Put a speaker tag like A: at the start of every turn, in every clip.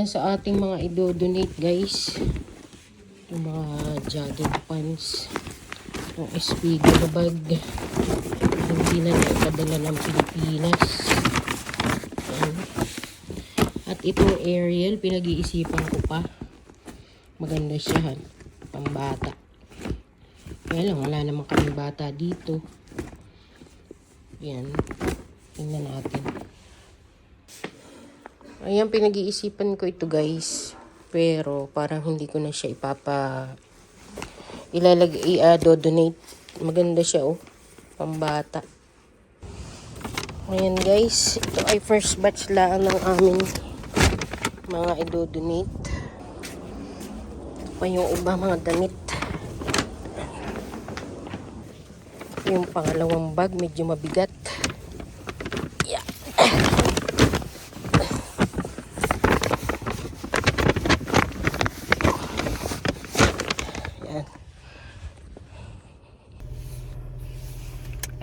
A: lang sa ating mga idodonate guys. Yung mga jogging pants. Yung na bag. Hindi na naipadala ng Pilipinas. At itong Ariel, pinag-iisipan ko pa. Maganda siya. Pambata. Kaya lang, wala naman kami bata dito. Yan. Tingnan natin. Ayan, pinag-iisipan ko ito guys. Pero parang hindi ko na siya ipapa... Ilalag, i-donate. Maganda siya oh. Pambata. Ayan guys. Ito ay first batch lang ng aming mga i-donate. Ito pa yung iba mga damit. Yung pangalawang bag, medyo mabigat. Yeah. Yan.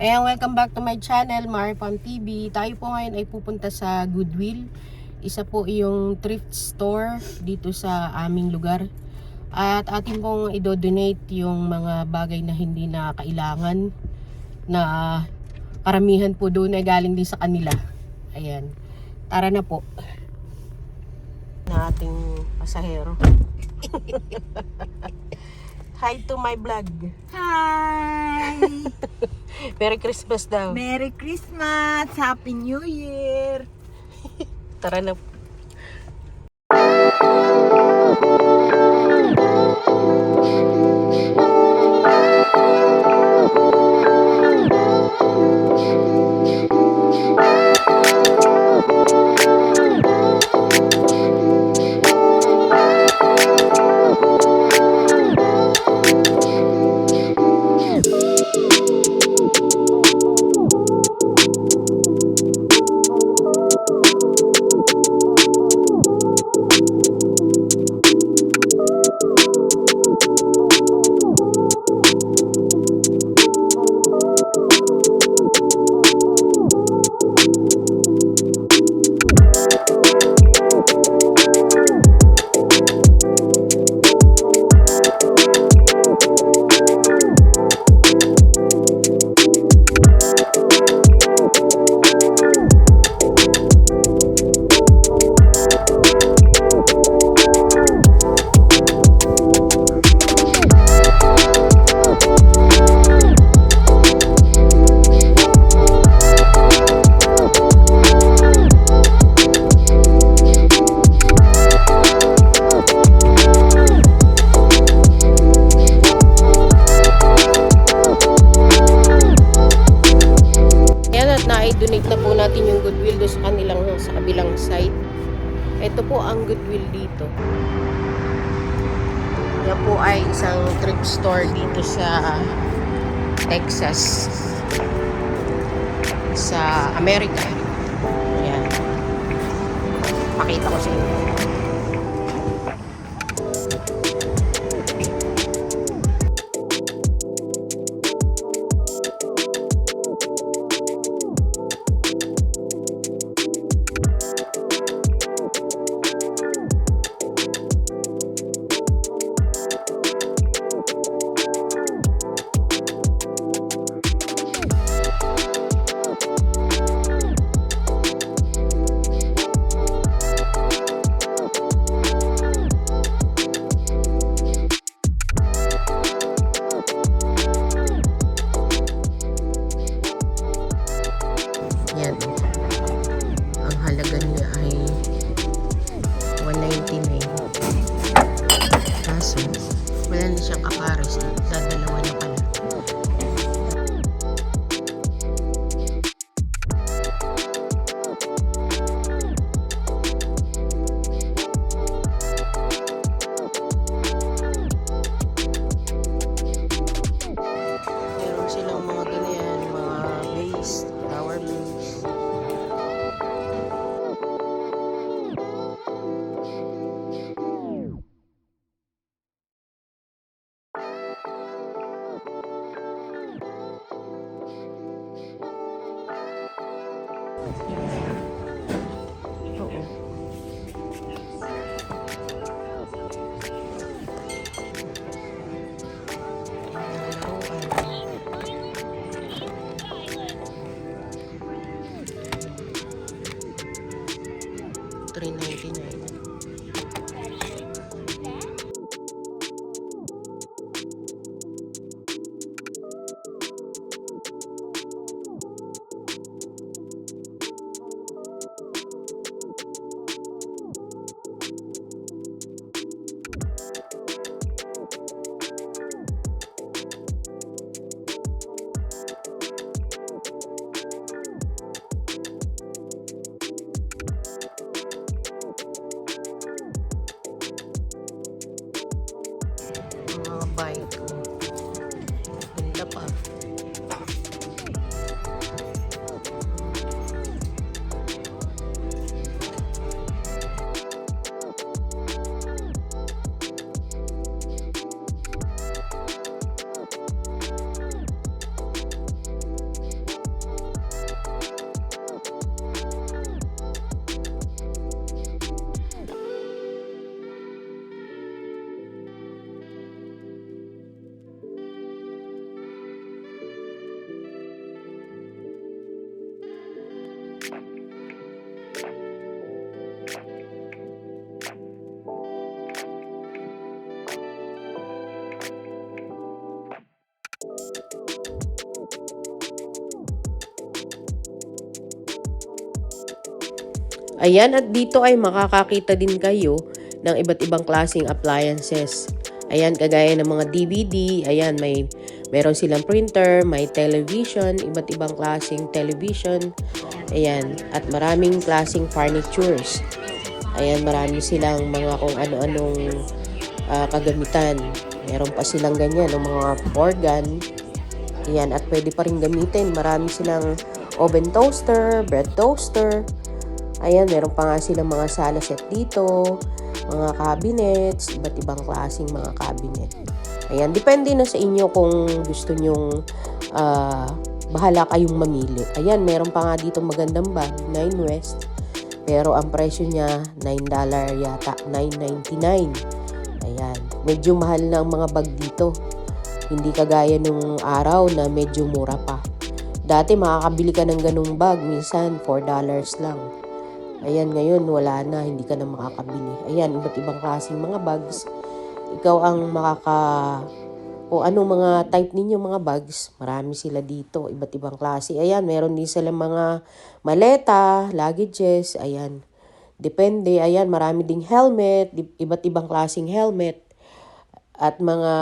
A: Ayan, welcome back to my channel, Maripam TV. Tayo po ngayon ay pupunta sa Goodwill. Isa po yung thrift store dito sa aming lugar. At atin pong idodonate yung mga bagay na hindi na kailangan na karamihan po doon ay galing din sa kanila. Ayan. Tara na po. Na ating pasahero. Hi to my vlog.
B: Hi!
A: Merry Christmas daw.
B: Merry Christmas! Happy New Year!
A: Tara na. Ito po ang Goodwill dito. Yan po ay isang thrift store dito sa Texas. Sa Amerika. Ayan. Pakita ko sa inyo. 399 bike. Ayan, at dito ay makakakita din kayo ng iba't ibang klaseng appliances. Ayan, kagaya ng mga DVD, ayan, may meron silang printer, may television, iba't ibang klaseng television. Ayan, at maraming klaseng furnitures. Ayan, marami silang mga kung ano-anong ah, kagamitan. Meron pa silang ganyan, ng mga organ. Ayan, at pwede pa rin gamitin. Marami silang oven toaster, bread toaster. Ayan, meron pa nga silang mga sala set dito, mga cabinets, iba't ibang klaseng mga cabinet. Ayan, depende na sa inyo kung gusto nyong ah, bahala kayong mamili. Ayan, meron pa nga dito magandang bag, 9 West. Pero ang presyo niya, $9 yata, $9.99. Ayan, medyo mahal na ang mga bag dito. Hindi kagaya nung araw na medyo mura pa. Dati makakabili ka ng ganung bag, minsan $4 lang. Ayan, ngayon wala na, hindi ka na makakabili. Ayan, iba't ibang klaseng mga bags. Ikaw ang makaka... O ano mga type ninyo mga bags, marami sila dito, iba't ibang klase. Ayan, meron din sila mga maleta, luggages, ayan. Depende, ayan, marami ding helmet, iba't ibang klaseng helmet. At mga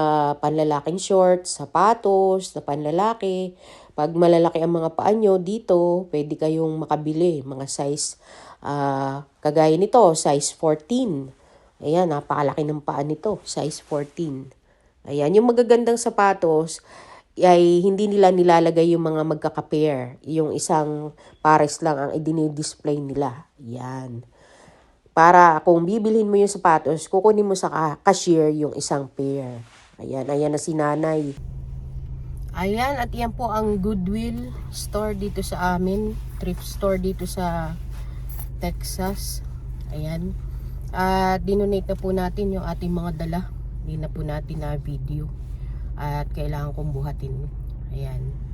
A: panlalaking shorts, sapatos na panlalaki. Pag malalaki ang mga paa nyo, dito, pwede kayong makabili. Mga size, ah, kagaya nito, size 14. Ayan, napakalaki ng paa nito, size 14. Ayan, yung magagandang sapatos, ay hindi nila nilalagay yung mga magkaka-pair. Yung isang pares lang ang idinidisplay nila. Yan. Para kung bibilhin mo yung sapatos, kukunin mo sa cashier yung isang pair. Ayan, ayan na si nanay. Ayan, at yan po ang Goodwill store dito sa amin. Thrift store dito sa Texas. Ayan. At dinonate na po natin yung ating mga dala. Hindi na po natin na video. At kailangan kong buhatin. Ayan.